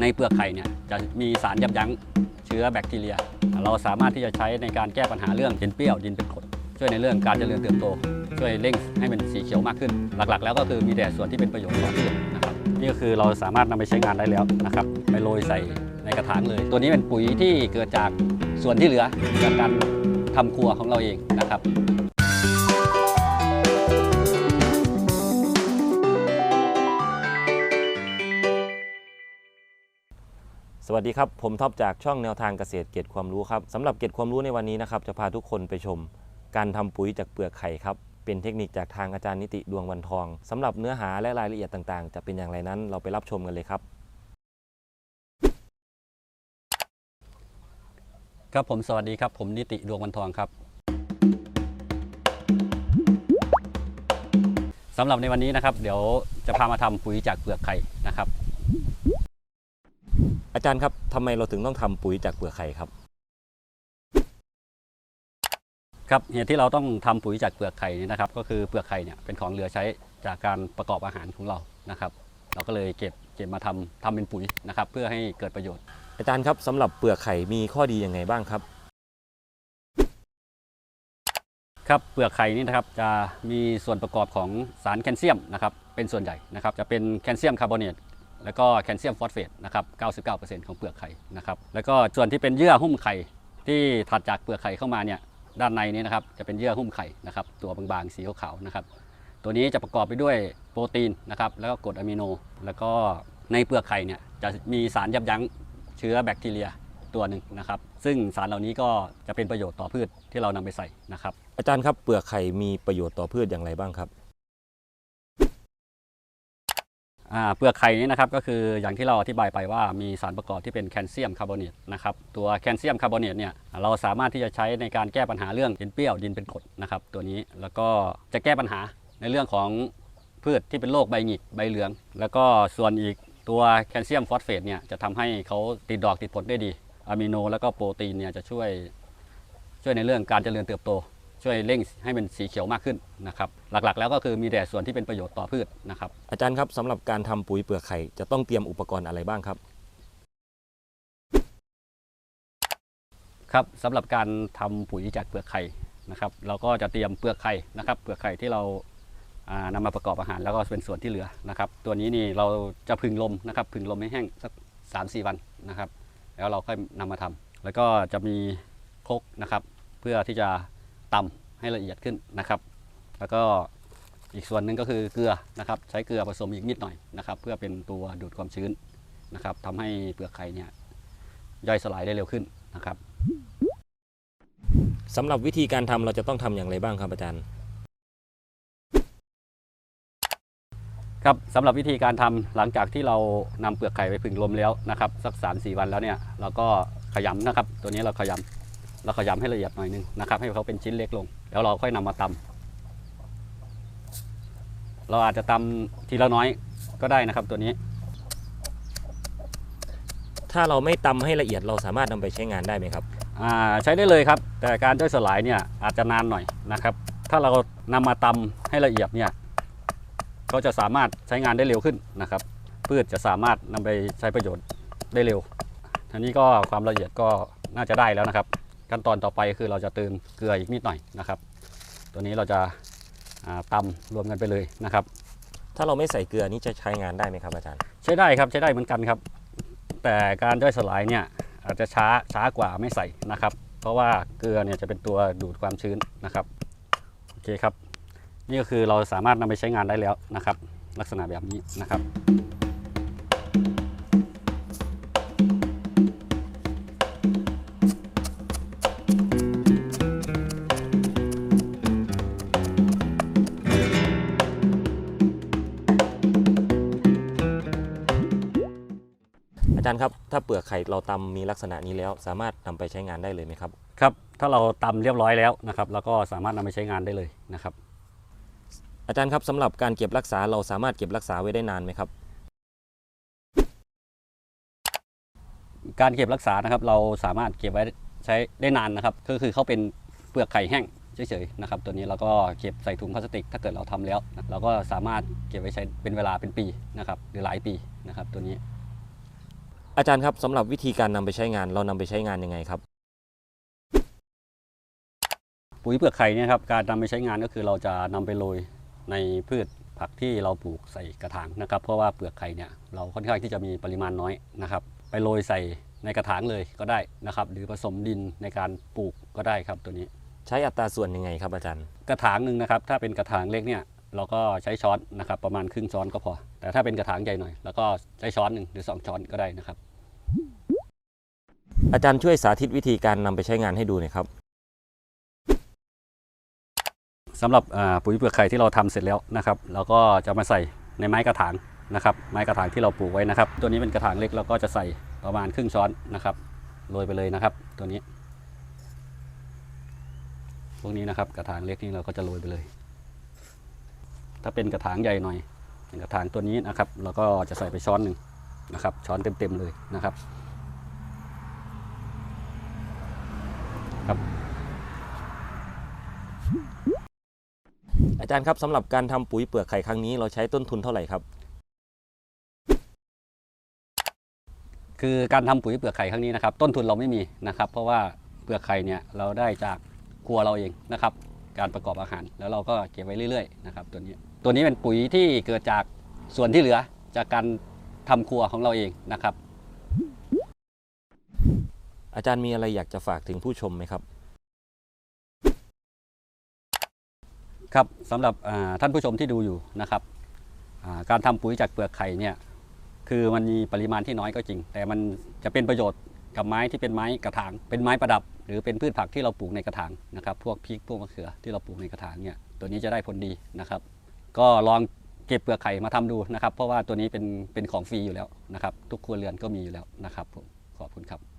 ในเปลือกไข่เนี่ยจะมีสารยับยั้งเชื้อแบคทีเรีย เราสามารถที่จะใช้ในการแก้ปัญหาเรื่องดินเปรี้ยวดินเป็นกรดช่วยในเรื่องการเจริญเติบโต ช่วยเร่งให้มันสีเขียวมากขึ้น หลักๆ แล้วก็คือมีแต่ส่วนที่เป็นประโยชน์ต่อพืชนะครับนี่ก็คือเราสามารถนำไปใช้งานได้แล้วนะครับไปโรยใส่ในกระถางเลย ตัวนี้เป็นปุ๋ยที่เกิดจากส่วนที่เหลือจากการทำครัวของเราเองนะครับ สวัสดีครับ ผมท็อปจากช่องแนวทางเกษตรเกียร็ดความรู้ครับสำหรับเกียร็ดความรู้ในวันนี้นะครับจะพาทุกคนไปชม การทำปุ๋ยจากเปลือกไข่ครับเป็นเทคนิคจากทางอาจารย์นิติดวงวันทองสำหรับเนื้อหาและรายละเอียดต่างๆ จะเป็นอย่างไรนั้นเราไปรับชมกันเลยครับ ครับผมสวัสดีครับ ผมนิติดวงวันทองครับสำหรับในวันนี้นะครับ เดี๋ยวจะพามาทำปุ๋ยจากเปลือกไข่นะครับ อาจารย์ครับทำไมเราถึงต้องทำปุ๋ยจากเปลือกไข่ครับ ครับเหตุที่เราต้องทำปุ๋ยจากเปลือกไข่นี่นะครับ ก็คือเปลือกไข่เนี่ยเป็นของเหลือใช้จากการประกอบอาหารของเรานะครับ เราก็เลยเก็บเก็บมาทำทำเป็นปุ๋ยนะครับ เพื่อให้เกิดประโยชน์ อาจารย์ครับสำหรับเปลือกไข่มีข้อดียังไงบ้างครับ ครับเปลือกไข่นี่นะครับจะมีส่วนประกอบของสารแคลเซียมนะครับเป็นส่วนใหญ่นะครับจะเป็นแคลเซียมคาร์บอเนต แล้วก็แคลเซียมฟอสเฟตนะครับ 99%ของเปลือกไข่นะครับ แล้วก็ส่วนที่เป็นเยื่อหุ้มไข่ที่ถัดจากเปลือกไข่เข้ามาเนี่ยด้านในนี้นะครับจะเป็นเยื่อหุ้มไข่นะครับตัวบางๆสีขาวๆนะครับตัวนี้จะประกอบไปด้วยโปรตีนนะครับแล้วก็กรดอะมิโน แล้วก็ในเปลือกไข่เนี่ยจะมีสารยับยั้งเชื้อแบคทีเรียตัวหนึ่งนะครับ ซึ่งสารเหล่านี้ก็จะเป็นประโยชน์ต่อพืชที่เรานำไปใส่นะครับ อาจารย์ครับเปลือกไข่มีประโยชน์ต่อพืชอย่างไรบ้างครับ เปลือกไข่นี้นะครับก็คืออย่างที่เราอธิบายไปว่ามีสารประกอบที่เป็นแคลเซียมคาร์บอเนตนะครับตัวแคลเซียมคาร์บอเนตเนี่ยเราสามารถที่จะใช้ในการแก้ปัญหาเรื่องดินเปรี้ยวดินเป็นกรดนะครับตัวนี้แล้วก็จะแก้ปัญหาในเรื่องของพืชที่เป็นโรคใบหงิกใบเหลือง แล้วก็ส่วนอีกตัวแคลเซียมฟอสเฟตเนี่ยจะทำให้เขาติดดอกติดผลได้ดีอะมิโนแล้วก็โปรตีนเนี่ยจะช่วยช่วยในเรื่องการเจริญเติบโต ช่วยเร่งให้มันสีเขียวมากขึ้นนะครับหลักๆ แล้วก็คือมีแต่ส่วนที่เป็นประโยชน์ต่อพืชนะครับ อาจารย์ครับสำหรับการทำปุ๋ยเปลือกไข่จะต้องเตรียมอุปกรณ์อะไรบ้างครับ ครับสำหรับการทำปุ๋ยจากเปลือกไข่นะครับ เราก็จะเตรียมเปลือกไข่นะครับเปลือกไข่ที่เราอ่านำมาประกอบอาหารแล้วก็เป็นส่วนที่เหลือนะครับ ตัวนี้นี่เราจะพึ่งลมนะครับพึ่งลมให้แห้งสัก3าสี่วันนะครับ แล้วเราค่อยนำมาทำแล้วก็จะมีครกนะครับ เพื่อที่จะ ตำให้ละเอียดขึ้นนะครับ แล้วก็อีกส่วนหนึ่งก็คือเกลือนะครับ ใช้เกลือผสมอีกนิดหน่อยนะครับ เพื่อเป็นตัวดูดความชื้นนะครับทำให้เปลือกไข่เนี่ยย่อยสลายได้เร็วขึ้นนะครับสำหรับวิธีการทำเราจะต้องทำอย่างไรบ้างครับอาจารย์ ครับสำหรับวิธีการทำหลังจากที่เรานำเปลือกไข่ไปผึ่งลมแล้วนะครับ สัก3าสี่วันแล้วเนี่ยเราก็ขยำนะครับ ตัวนี้เราขยำ เราขยำให้ละเอียดหน่อยนึงนะครับ ให้เขาเป็นชิ้นเล็กลง แล้วเราค่อยนำมาตำเราอาจจะตำทีละน้อยก็ได้นะครับตัวนี้ ถ้าเราไม่ตำให้ละเอียดเราสามารถนำไปใช้งานได้ไหมครับอ่าใช้ได้เลยครับ แต่การย่อยสลายเนี่ยอาจจะนานหน่อยนะครับ ถ้าเรานำมาตำให้ละเอียดเนี่ยก็จะสามารถใช้งานได้เร็วขึ้นนะครับ พืชจะสามารถนำไปใช้ประโยชน์ได้เร็วทีนี้ก็ความละเอียดก็น่าจะได้แล้วนะครับ ขั้นตอนต่อไปคือเราจะเติมเกลืออีกนิดหน่อยนะครับ ตัวนี้เราจะอ่าตำรวมกันไปเลยนะครับ ถ้าเราไม่ใส่เกลือนี่จะใช้งานได้ไหมครับอาจารย์ ใช้ได้ครับใช้ได้เหมือนกันครับ แต่การย่อยสลายเนี่ยอาจจะช้าช้ากว่าไม่ใส่นะครับ เพราะว่าเกลือเนี่ยจะเป็นตัวดูดความชื้นนะครับโอเคครับ นี่ก็คือเราสามารถนำไปใช้งานได้แล้วนะครับ ลักษณะแบบนี้นะครับ จารย์ครับถ้าเปลือกไข่เราตำมีลักษณะนี้แล้ว สามารถนำไปใช้งานได้เลยไหมครับครับ ถ้าเราตำเรียบร้อยแล้วนะครับเราก็สามารถนำไปใช้งานได้เลยนะครับ อาจารย์ครับสำหรับการเก็บรักษาเราสามารถเก็บรักษาไว้ได้นานไหมครับ การเก็บรักษานะครับ เราสามารถเก็บไว้ใช้ได้นานนะครับ ก็คือเขาเป็นเปลือกไข่แห้งเฉยๆนะครับ ตัวนี้เราก็เก็บใส่ถุงพลาสติก ถ้าเกิดเราทำแล้วนะเราก็สามารถเก็บไว้ใช้เป็นเวลาเป็นปีนะครับหรือหลายปีนะครับ ตัวนี้ อาจารย์ครับสำหรับวิธีการนำไปใช้งานเรานำไปใช้งานยังไงครับ ปุ๋ยเปลือกไข่เนี่ยครับการนำไปใช้งานก็คือเราจะนำไปโรยในพืชผักที่เราปลูกใส่กระถางนะครับ เพราะว่าเปลือกไข่เนี่ยเราค่อนข้างที่จะมีปริมาณน้อยนะครับ ไปโรยใส่ในกระถางเลยก็ได้นะครับ หรือผสมดินในการปลูกก็ได้ครับตัวนี้ใช้อัตราส่วนยังไงครับอาจารย์ กระถางหนึ่งนะครับถ้าเป็นกระถางเล็กเนี่ยเราก็ใช้ช้อนนะครับประมาณครึ่งช้อนก็พอ แต่ถ้าเป็นกระถางใหญ่หน่อย แล้วก็ใช้ช้อนหนึ่งหรือสองช้อนก็ได้นะครับ อาจารย์ช่วยสาธิตวิธีการนำไปใช้งานให้ดูหน่อยครับสำหรับปุ๋ยเปลือกไข่ที่เราทำเสร็จแล้วนะครับเราก็จะมาใส่ในไม้กระถางนะครับ ไม้กระถางที่เราปลูกไว้นะครับ ตัวนี้เป็นกระถางเล็กเราก็จะใส่ประมาณครึ่งช้อนนะครับโรยไปเลยนะครับ ตัวนี้ พวกนี้นะครับกระถางเล็กนี่เราก็จะโรยไปเลย ถ้าเป็นกระถางใหญ่หน่อยกระถางตัวนี้นะครับ เราก็จะใส่ไปช้อนหนึ่ง นะครับช้อนเต็มๆเลยนะครับอาจารย์ครับสำหรับการทำปุ๋ยเปลือกไข่ครั้งนี้เราใช้ต้นทุนเท่าไหร่ครับ คือการทำปุ๋ยเปลือกไข่ครั้งนี้นะครับ ต้นทุนเราไม่มีนะครับ เพราะว่าเปลือกไข่เนี่ยเราได้จากครัวเราเองนะครับ การประกอบอาหารแล้วเราก็เก็บไว้เรื่อยๆนะครับตัวนี้ตัวนี้เป็นปุ๋ยที่เกิดจากส่วนที่เหลือจากการ ทำครัวของเราเองนะครับ อาจารย์มีอะไรอยากจะฝากถึงผู้ชมไหมครับ ครับสำหรับอ่าท่านผู้ชมที่ดูอยู่นะครับอ่าการทำปุ๋ยจากเปลือกไข่เนี่ยคือมันมีปริมาณที่น้อยก็จริง แต่มันจะเป็นประโยชน์กับไม้ที่เป็นไม้กระถาง เป็นไม้ประดับ หรือเป็นพืชผักที่เราปลูกในกระถางนะครับ พวกพริกพวกมะเขือที่เราปลูกในกระถางเนี่ยตัวนี้จะได้ผลดีนะครับ ก็ลอง เก็บเปลือกไข่มาทำดูนะครับ เพราะว่าตัวนี้เป็นเป็นของฟรีอยู่แล้วนะครับ ทุกครัวเรือนก็มีอยู่แล้วนะครับผมขอบคุณครับ